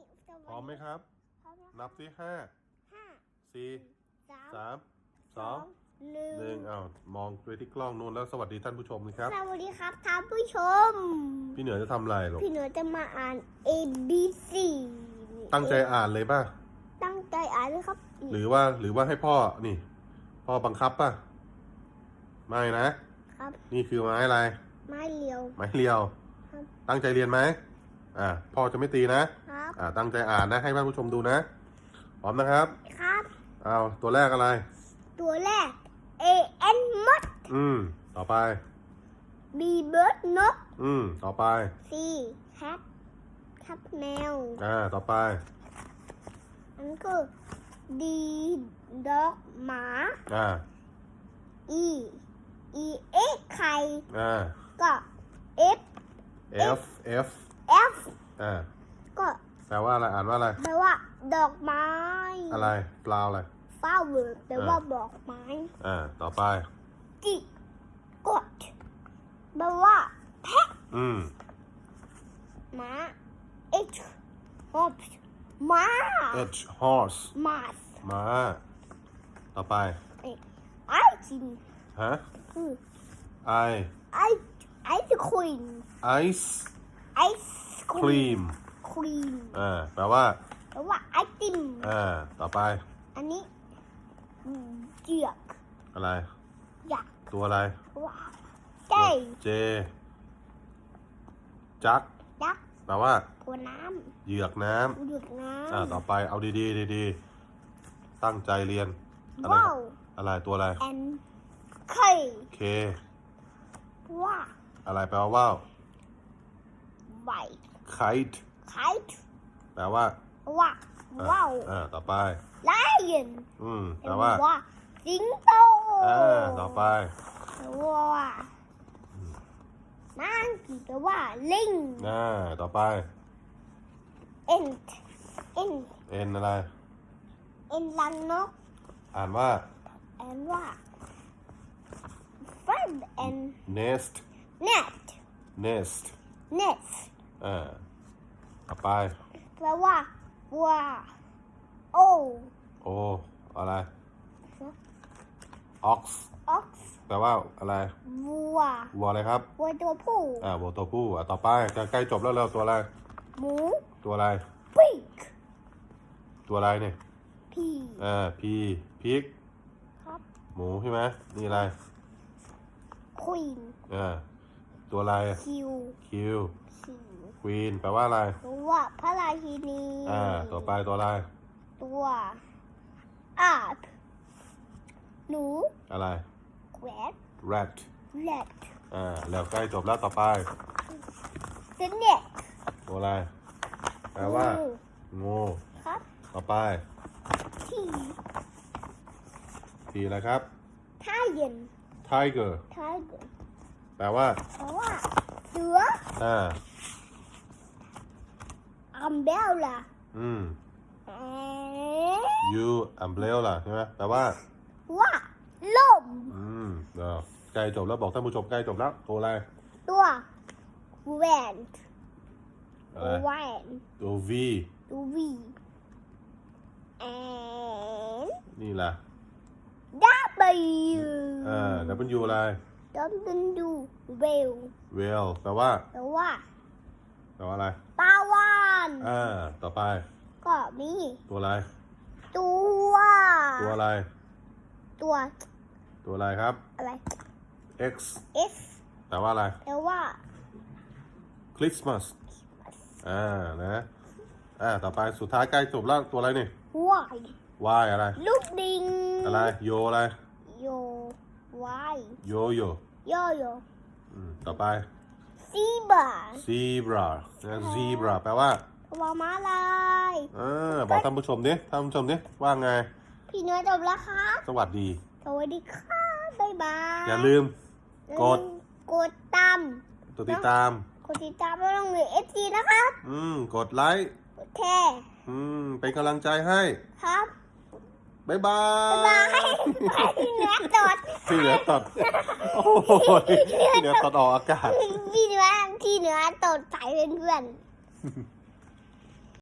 นี่สวัสดีพร้อมไหมครับ พร้อมแล้วนับที่ห้าห้าสี่สามสามสองหนึ่งหนึ่งอ้าวมองไปที่กล้องนู้นแล้วสวัสดีท่านผู้ชมนะครับ สวัสดีครับท่านผู้ชม พี่เหนือจะทำอะไรลูกพี่หนูจะมาอ่าน A B C ตั้งใจอ่านเลยป่ะ ตั้งใจอ่านเลยครับหรือว่าหรือว่าให้พ่อนี่ พ่อบังคับป่ะ ไม่นะ ครับ นี่คือไม้อะไร ไม้เลียว ไม้เรียว ครับ ตั้งใจเรียนไหมอ่าพ่อจะไม่ตีนะครับ อ่าตั้งใจอ่านนะ ให้ท่านผู้ชมดูนะ พร้อมนะครับ ครับอ้าวตัวแรกอะไร ตัวแรก A N มด อืม ต่อไป B bird นก อืม ต่อไป C cat cat แมว อ่า ต่อไป อันนก็ D dog หมา อ่า E E X ไข่อ่า ก็ F F F F อ่าก็ แปลว่าอะไร อ่านว่าอะไร แปลว่า ดอกไม้ อะไรเปล่าอะไร flower แปลว่าดอกไม้ อ่า ต่อไป G กดแปลว่า แพะอืมม้า H horse ม้า H horse ม้าม้า ต่อไป ไอจินฮะคือ I ไอไอศครีม ice ไอศครีม cream ค รีมอ่าแปลว่าแปลว่าไอติมอ่าต่อไป อันนี้เจือกอะไรอยากตัวอะไรว่าเจ้ J จักยักษ์แปลว่าตัวน้เหยือกน้ำหยุดน้ำอ่าต่อไปเอาดีๆดีๆตั้งใจเรียนำอะไรว้าครับวอะไรตัวอะไรแอนเค K ว่าอะไรแปลว่าว่าวใบ kite ไคท์แปลว่า ว่าอะว้าว อ่าต่อไปไลออนอืมแปลว่าว่าสิงโตอ่าต่อไปแปลว่านั่งกี่แปลว่าลิง อ่า ต่อไปเอ็นเอ็น N อะไรเอ็นลังนกอ่านว่า แอนว่า friend and nest net nest nest อ่า ต่อไป แปลว่าว่า โอ O อะไร ox ox แปลว่าอะไรวัววัวอะไรครับวัวตัวผู้อ่าวัวตัวผู้อ่าต่อไปจะใกล้จบแล้วเร็วตัวอะไรหมูตัวอะไร pig ตัวอะไรเนี่ยพีอ่า P pig ครับหมูใช่ไหมนี่อะไร queen อ่าตัวอะไร q Q q queen แปลว่าอะไรหรือว่าพระราชินีอ่า ต่อไปตัวอะไร ตัวอาบหนูอะไรแหวน rat แรดอ่า แล้วใกล้จบแล้วต่อไปเสเน็ตตัวอะไร แปลว่า งูครับ ต่อไป ที T อะไรครับทาเย็น tiger ทาเย็นแปลว่าเพราะว่าเสืออ่า อัมเบลล่าอืมแอ you umbrella ใช่ไหมแปลว่าว่าลมอืมเดี๋ยวใกล้จบแล้วบอกท่านผู้ชมใกล้จบแล้วตัวอะไรตัวแหวนอะไรแหวนตัว V ตัววีแอนนี่แหละดับเบิลอ่า W อะไรดับเบิลดูเวล whale แปลว่าแปลว่าแปลว่าอะไรปลา วานอ่าต่อไป ก็มีตัวอะไร ตัวตัวอะไร ตัวตัวอะไรครับ อะไร X F แปลว่าอะไรแปลว่า Christmas อ่านะอ่าต่อไปสุดท้ายใกล้จบแล้วตัวอะไรนี่ Y Y อะไร ลูกดิงอะไร โยอะไรโย Y โยโย่โยโยอืมต่อไปซีบา zebra นะ zebra แปลว่า ว่าม้าลายอ่าบอกท่านผู้ชมดิท่านผู้ชมดิว่าไง พี่น้อยจบแล้วครับ สวัสดี สวัสดีค่ะบ๊ายบายอย่าลืม กด กดตามตัวติดตาม กดติดตามไม่ต้องเหลือเอฟซีนะครับ อืม กดไลค์ กดแชร์อืม เป็นกำลังใจให้ ครับบ๊ายบาบ๊ายบายยพี่เหนือจดที่เหลือตัดโอ้ยที่เหลือตัดออกอากาศพี่เหนือพี่เหนือตดใส่เพื่อนๆ